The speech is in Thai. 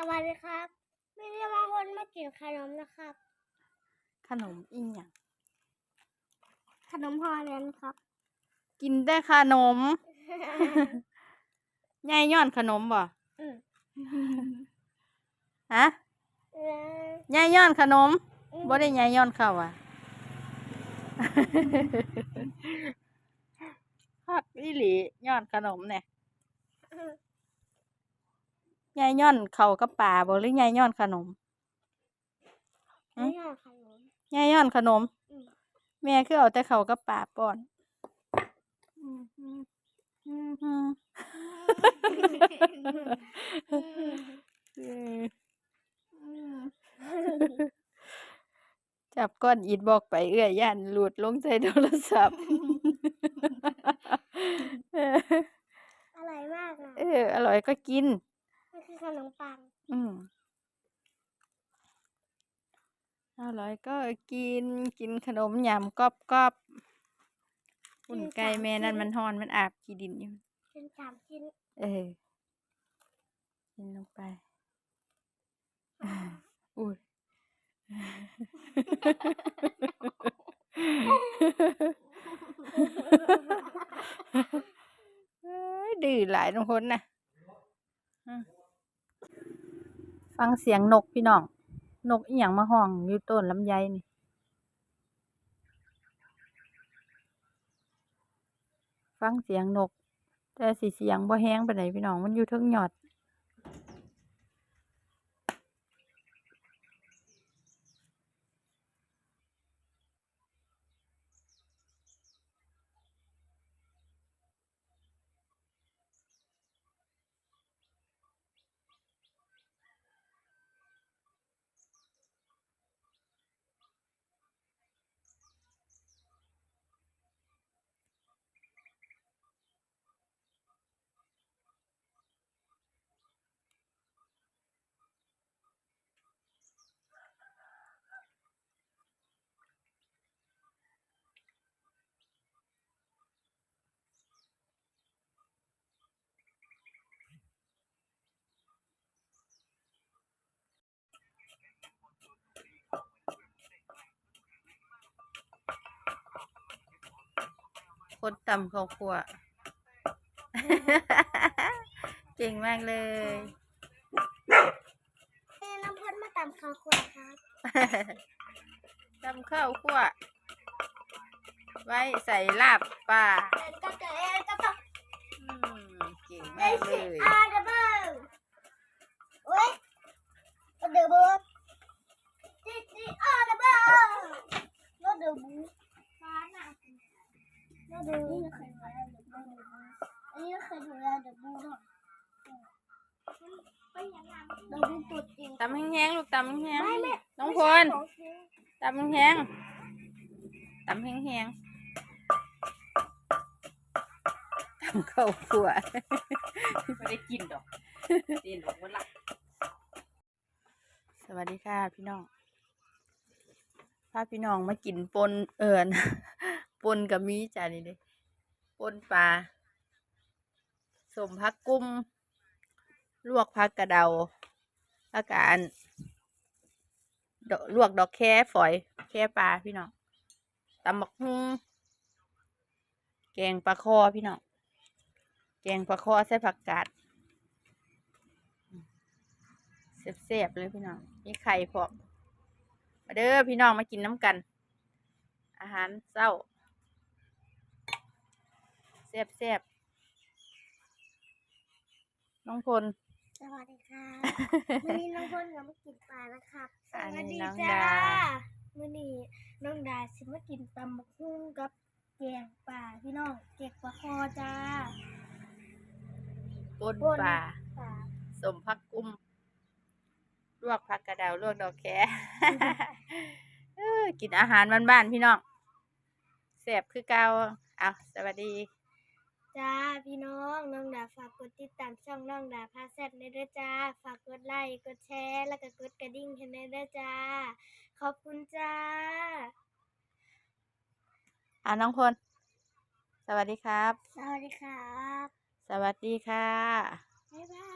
สวัสดีครับไม่ได้บางคนมากินขนมนะครับ ขนมอีหยังขนมฮอลแลนด์ครับ กินได้ขนมยายย้อนขนมบ่อืมฮะเออยายย้อนขนมอืมบ่ได้ยายย้อนข้าวอะฮักอีหลีย้อนขนมเนี่ยอืม ยายย้อนข้าวกับป่าบ่หรือยายย้อนขนมไม่ใช่ขนม ยายย้อนขนม อืม แม่คือเอาแต่ข้าวกับป่าป้อน อืมอืมอืมอืมเออจับก้อนอิฐบอกไปเอื้อยย่านหลุดลงใส่โทรศัพท์เอออร่อยมากอะ เอออร่อยก็กินมั นคือขนมปัง อืมอร่อยก็กินกินขนมยำกรอบกรอบๆอุ่นไก่แม่นั่นมันฮอนมันอาบขี้ดินอยู่เป็นสามชิ้นเออกินลงไปอุ้ยเอ้ยดื้อหลายทุกคนนะอืม ฟังเสียงนกพี่น้อง นกอีหยังมาห้องอยู่ต้นลำไยนี่ฟังเสียงนก แต่สีเสียงบ่แห้งไปไหนพี่น้อง มันอยู่เทิงหยอด คนต่ำเขาขวเก่งมากเลยเอ้น้ำพ่นมาตำข้าวคั่วครับตำข้าวคั่ว ไว้ใส่ลาบปลาเอ็นก็เจอเอ็นก็ต้องอืมเก่งเอ็มานกเลสิย อาร์ดับเบิ้ลเว้ยก็เดือบดจิจิอาร์ดับเบิ้ลก็เดือบูฟ้าหนัก ก็เดือนี่เคยดูแลเดือบูอันนี้เคยดูแลเดือบูด้วยไปยังไงเดือบูตัวจริงตำแห้งๆลูกตำแห้งไม่ไม่ๆน้องพลตำแห้งๆตำแห้งๆตำข้าวคั่วไม่ได้กินดอกกินดอกวันละสวัสดีค่ะพี่น้องพาพี่น้องมากินปนเอิญ ปนกับมีจ้านี่เลยปนปลาสมพักกุ้ม ลวกพักกระเดาแล้วกอันดอกลวกดอกแค่ฝอย แค่ปลาพี่น้องตำบักฮุ่งแกงปลาคอพี่น้องแกงปลาคอใส่ผักกาดเสียบๆเลยพี่น้องมีไข่พร้อมมาเด้อพี่น้องมากินน้ำกัน อาหารเศร้า เสียบเสียบๆน้องพล สวัสดีค่ะวันนี้น้องพลกับมากินปลานะครับสอันวัสนี้ดีน้องจ้าดา วันนี้น้องดาสิมากินตำบักหุ่งกับแกงปลาพี่น้องเก็กปลาคอจ้า ปนปน ปลาปลาสมพักกุ้มลวกผักกระเดาลวกดอกแค เออกินอาหารบ้านๆพี่น้องเสียบคือเก่าเอาสวัสดี จ้าพี่น้องน้องดาฝากกดติดตามช่องน้องดาพาแซ่บในเด้อจ้า ฝากกดไลค์กดแชร์ แล้วก็กดกระดิ่งให้ในเด้อจ้า ขอบคุณจ้า อ่าน้องพลสวัสดีครับ สวัสดีครับ สวัสดีค่ะ